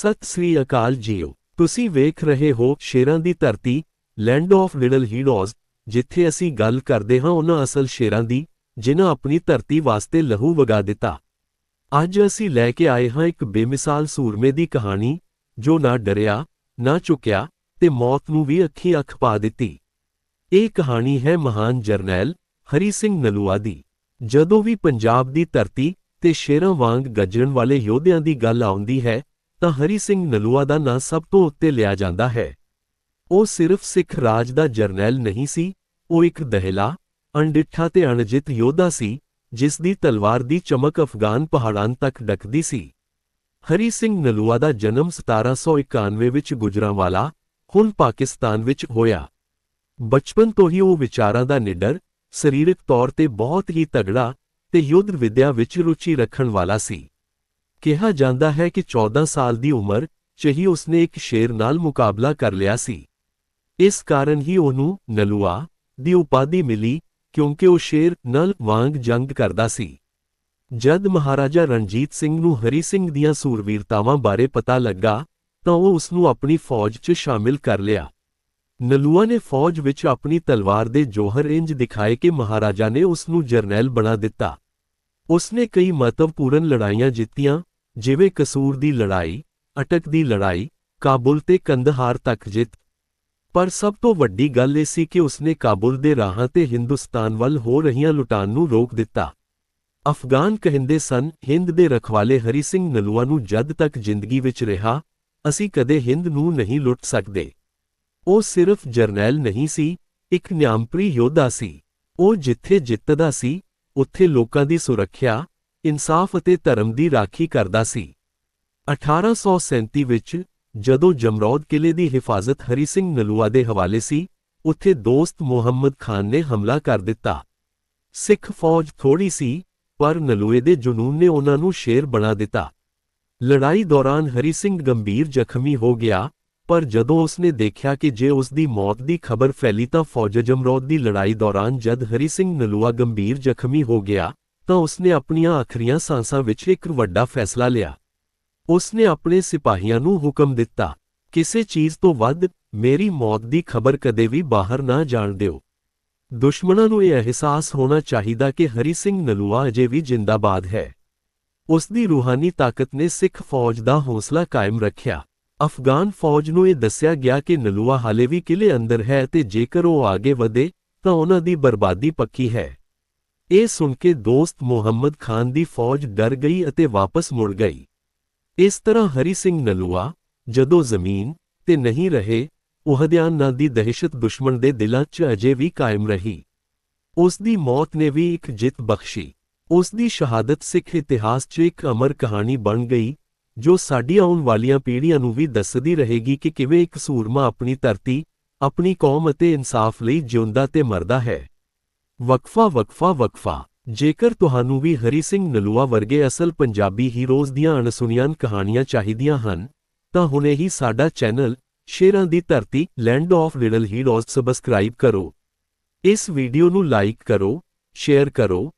ਸਤਿ ਸ੍ਰੀ ਅਕਾਲ JIO. ਤੁਸੀਂ ਵੇਖ ਰਹੇ ਹੋ ਸ਼ੇਰਾਂ ਦੀ ਧਰਤੀ ਲੈਂਡ ਆਫ ਲਿਟਲ ਹੀਰੋਜ਼ ਜਿੱਥੇ ਅਸੀਂ ਗੱਲ ਕਰਦੇ ਹਾਂ ਉਹਨਾਂ ਅਸਲ ਸ਼ੇਰਾਂ ਦੀ, ਜਿਨ੍ਹਾਂ ਆਪਣੀ ਧਰਤੀ ਵਾਸਤੇ ਲਹੂ ਵਗਾ ਦਿੱਤਾ। ਅੱਜ ਅਸੀਂ ਲੈ ਕੇ ਆਏ ਹਾਂ ਇੱਕ ਬੇਮਿਸਾਲ ਸੂਰਮੇ ਦੀ ਕਹਾਣੀ, ਜੋ ਨਾ ਡਰਿਆ, ਨਾ ਝੁਕਿਆ ਤੇ ਮੌਤ ਨੂੰ ਵੀ ਅੱਖੀ ਅੱਖ ਪਾ ਦਿੱਤੀ। ਇਹ ਕਹਾਣੀ ਹੈ ਮਹਾਨ ਜਰਨੈਲ ਹਰੀ ਸਿੰਘ ਨਲੂਆ ਦੀ। ਜਦੋਂ ਵੀ ਪੰਜਾਬ ਦੀ ਧਰਤੀ ਤੇ ਸ਼ੇਰਾਂ ਵਾਂਗ ਗੱਜਣ ਵਾਲੇ ਯੋਧਿਆਂ ਦੀ ਗੱਲ ਆਉਂਦੀ ਹੈ ਤਾਂ ਹਰੀ ਸਿੰਘ ਨਲੂਆ ਦਾ ਨਾਂ ਸਭ ਤੋਂ ਉੱਤੇ ਲਿਆ ਜਾਂਦਾ ਹੈ। ਉਹ ਸਿਰਫ ਸਿੱਖ ਰਾਜ ਦਾ ਜਰਨੈਲ ਨਹੀਂ ਸੀ, ਉਹ ਇੱਕ ਦਹਿਲਾ, ਅਣਡਿੱਠਾ ਤੇ ਅਣਜਿਤ ਯੋਧਾ ਸੀ, ਜਿਸ ਦੀ ਤਲਵਾਰ ਦੀ ਚਮਕ ਅਫਗਾਨ ਪਹਾੜਾਂ ਤੱਕ ਡਕਦੀ ਸੀ। ਹਰੀ ਸਿੰਘ ਨਲੂਆ ਦਾ ਜਨਮ 1791 ਵਿੱਚ ਗੁਜਰਾਂਵਾਲਾ, ਹੁਣ ਪਾਕਿਸਤਾਨ ਵਿੱਚ ਹੋਇਆ। ਬਚਪਨ ਤੋਂ ਹੀ ਉਹ ਵਿਚਾਰਾਂ ਦਾ ਨਿਡਰ, ਸਰੀਰਕ ਤੌਰ ਤੇ ਬਹੁਤ ਹੀ ਤਗੜਾ ਤੇ ਯੁੱਧ ਵਿਦਿਆ ਵਿੱਚ ਰੁਚੀ ਰੱਖਣ ਵਾਲਾ ਸੀ। ਕਿਹਾ ਜਾਂਦਾ ਹੈ ਕਿ 14 ਸਾਲ ਦੀ ਉਮਰ 'ਚ ਹੀ ਉਸਨੇ ਇੱਕ ਸ਼ੇਰ ਨਾਲ ਮੁਕਾਬਲਾ ਕਰ ਲਿਆ ਸੀ। ਇਸ ਕਾਰਨ ਹੀ ਉਹਨੂੰ ਨਲੂਆ ਦੀ ਉਪਾਧੀ ਮਿਲੀ, ਕਿਉਂਕਿ ਉਹ ਸ਼ੇਰ ਨਲ ਵਾਂਗ ਜੰਗ ਕਰਦਾ ਸੀ। ਜਦ ਮਹਾਰਾਜਾ ਰਣਜੀਤ ਸਿੰਘ ਨੂੰ ਹਰੀ ਸਿੰਘ ਦੀਆਂ ਸੂਰਵੀਰਤਾਵਾਂ ਬਾਰੇ ਪਤਾ ਲੱਗਾ, ਤਾਂ ਉਹ ਉਸ ਨੂੰ ਆਪਣੀ ਫੌਜ 'ਚ ਸ਼ਾਮਿਲ ਕਰ ਲਿਆ। ਨਲੂਆ ਨੇ ਫੌਜ ਵਿੱਚ ਆਪਣੀ ਤਲਵਾਰ ਦੇ ਜੋਹਰ ਇੰਜ ਦਿਖਾਏ ਕਿ ਮਹਾਰਾਜਾ ਨੇ ਉਸ ਨੂੰ ਜਰਨੈਲ ਬਣਾ ਦਿੱਤਾ। ਉਸਨੇ ਕਈ ਮਹੱਤਵਪੂਰਨ ਲੜਾਈਆਂ ਜਿੱਤੀਆਂ ਜਿਵੇਂ ਕਸੂਰ ਦੀ ਲੜਾਈ, ਅਟਕ ਦੀ ਲੜਾਈ, ਕਾਬੁਲ ਤੇ ਕੰਦਹਾਰ ਤੱਕ ਜਿੱਤ। ਪਰ ਸਭ ਤੋਂ ਵੱਡੀ ਗੱਲ ਇਹ ਸੀ ਕਿ ਉਸਨੇ ਕਾਬੁਲ ਦੇ ਰਾਹਾਂ ਤੇ ਹਿੰਦੁਸਤਾਨ ਵੱਲ ਹੋ ਰਹੀਆਂ ਲੁਟਾਨ ਨੂੰ ਰੋਕ ਦਿੱਤਾ। ਅਫਗਾਨ ਕਹਿੰਦੇ ਸਨ, ਹਿੰਦ ਦੇ ਰਖਵਾਲੇ ਹਰੀ ਸਿੰਘ ਨਲੂਆ ਨੂੰ ਜਦ ਤੱਕ ਜ਼ਿੰਦਗੀ ਵਿੱਚ ਰਿਹਾ, ਅਸੀਂ ਕਦੇ ਹਿੰਦ ਨੂੰ ਨਹੀਂ ਲੁੱਟ ਸਕਦੇ। ਉਹ ਸਿਰਫ ਜਰਨੈਲ ਨਹੀਂ ਸੀ, ਇੱਕ ਨਿਆਮਪਰੀ ਯੋਧਾ ਸੀ। ਉਹ ਜਿੱਥੇ ਜਿੱਤਦਾ ਸੀ, ਉੱਥੇ ਲੋਕਾਂ ਦੀ ਸੁਰੱਖਿਆ ਇਨਸਾਫ ਅਤੇ ਧਰਮ ਦੀ ਰਾਖੀ ਕਰਦਾ ਸੀ। 1837 ਵਿੱਚ, ਜਦੋਂ ਜਮਰੌਦ ਕਿਲੇ ਦੀ ਹਿਫਾਜ਼ਤ ਹਰੀ ਸਿੰਘ ਨਲੂਆ ਦੇ ਹਵਾਲੇ ਸੀ, ਉੱਥੇ ਦੋਸਤ ਮੁਹੰਮਦ ਖਾਨ ਨੇ ਹਮਲਾ ਕਰ ਦਿੱਤਾ। ਸਿੱਖ ਫੌਜ ਥੋੜੀ ਸੀ, ਪਰ ਨਲੂਏ ਦੇ ਜਨੂਨ ਨੇ ਉਹਨਾਂ ਨੂੰ ਸ਼ੇਰ ਬਣਾ ਦਿੱਤਾ। ਲੜਾਈ ਦੌਰਾਨ ਹਰੀ ਸਿੰਘ ਗੰਭੀਰ ਜ਼ਖਮੀ ਹੋ ਗਿਆ, ਪਰ ਜਦੋਂ ਉਸਨੇ ਦੇਖਿਆ ਕਿ ਜੇ ਉਸ ਦੀ ਮੌਤ ਦੀ ਖਬਰ ਫੈਲੀ ਤਾਂ ਫੌਜ ਜਮਰੌਦ ਦੀ ਲੜਾਈ ਦੌਰਾਨ ਜਦ ਹਰੀ ਸਿੰਘ ਨਲੂਆ ਗੰਭੀਰ ਜ਼ਖਮੀ ਹੋ ਗਿਆ ਤਾਂ ਉਸਨੇ ਆਪਣੀਆਂ ਆਖਰੀਆਂ ਸਾਂਸਾਂ ਵਿੱਚ ਇੱਕ ਵੱਡਾ ਫੈਸਲਾ ਲਿਆ। ਉਸਨੇ ਆਪਣੇ ਸਿਪਾਹੀਆਂ ਨੂੰ ਹੁਕਮ ਦਿੱਤਾ, ਕਿਸੇ ਚੀਜ਼ ਤੋਂ ਵੱਧ ਮੇਰੀ ਮੌਤ ਦੀ ਖਬਰ ਕਦੇ ਵੀ ਬਾਹਰ ਨਾ ਜਾਣ ਦਿਓ। ਦੁਸ਼ਮਣਾਂ ਨੂੰ ਇਹ ਅਹਿਸਾਸ ਹੋਣਾ ਚਾਹੀਦਾ ਕਿ ਹਰੀ ਸਿੰਘ ਨਲੂਆ ਅਜੇ ਵੀ ਜਿੰਦਾਬਾਦ ਹੈ। ਉਸ ਦੀ ਰੂਹਾਨੀ ਤਾਕਤ ਨੇ ਸਿੱਖ ਫੌਜ ਦਾ ਹੌਸਲਾ ਕਾਇਮ ਰੱਖਿਆ। ਅਫਗਾਨ ਫੌਜ ਨੂੰ ਇਹ ਦੱਸਿਆ ਗਿਆ ਕਿ ਨਲੂਆ ਹਾਲੇ ਵੀ ਕਿਲੇ ਅੰਦਰ ਹੈ ਤੇ ਜੇਕਰ ਉਹ ਆਗੇ ਵਧੇ ਤਾਂ ਉਹਨਾਂ ਦੀ ਬਰਬਾਦੀ ਪੱਕੀ ਹੈ। ਇਹ ਸੁਣ ਕੇ ਦੋਸਤ ਮੁਹੰਮਦ ਖਾਨ ਦੀ ਫੌਜ ਡਰ ਗਈ ਅਤੇ ਵਾਪਸ ਮੁੜ ਗਈ। ਇਸ ਤਰ੍ਹਾਂ ਹਰੀ ਸਿੰਘ ਨਲੂਆ, ਜਦੋਂ ਜ਼ਮੀਨ ਤੇ ਨਹੀਂ ਰਹੇ ਉਹਦਿਆਂ ਨਾਂ ਦੀ ਦਹਿਸ਼ਤ ਦੁਸ਼ਮਣ ਦੇ ਦਿਲਾਂ 'ਚ ਅਜੇ ਵੀ ਕਾਇਮ ਰਹੀ। ਉਸ ਦੀ ਮੌਤ ਨੇ ਵੀ ਇੱਕ ਜਿੱਤ ਬਖਸ਼ੀ। ਉਸ ਦੀ ਸ਼ਹਾਦਤ ਸਿੱਖ ਇਤਿਹਾਸ 'ਚ ਇੱਕ ਅਮਰ ਕਹਾਣੀ ਬਣ ਗਈ, ਜੋ ਸਾਡੀ ਆਉਣ ਵਾਲੀਆਂ ਪੀੜ੍ਹੀਆਂ ਨੂੰ ਵੀ ਦੱਸਦੀ ਰਹੇਗੀ ਕਿ ਕਿਵੇਂ ਇੱਕ ਸੂਰਮਾ ਆਪਣੀ ਧਰਤੀ, ਆਪਣੀ ਕੌਮ ਅਤੇ ਇਨਸਾਫ ਲਈ ਜਿਉਂਦਾ ਤੇ ਮਰਦਾ ਹੈ। ਵਕਫਾ ਵਕਫਾ ਵਕਫਾ। ਜੇਕਰ ਤੁਹਾਨੂੰ ਵੀ ਹਰੀ ਸਿੰਘ ਨਲੂਆ ਵਰਗੇ ਅਸਲ ਪੰਜਾਬੀ ਹੀਰੋਜ਼ ਦੀਆਂ ਅਣਸੁਣੀਆਂ ਕਹਾਣੀਆਂ ਚਾਹੀਦੀਆਂ ਹਨ, ਤਾਂ ਹੁਣੇ ਹੀ ਸਾਡਾ ਚੈਨਲ ਸ਼ੇਰਾਂ ਦੀ ਧਰਤੀ, land of little heroes subscribe ਕਰੋ। ਇਸ ਵੀਡੀਓ ਨੂੰ ਲਾਈਕ ਕਰੋ, ਸ਼ੇਅਰ ਕਰੋ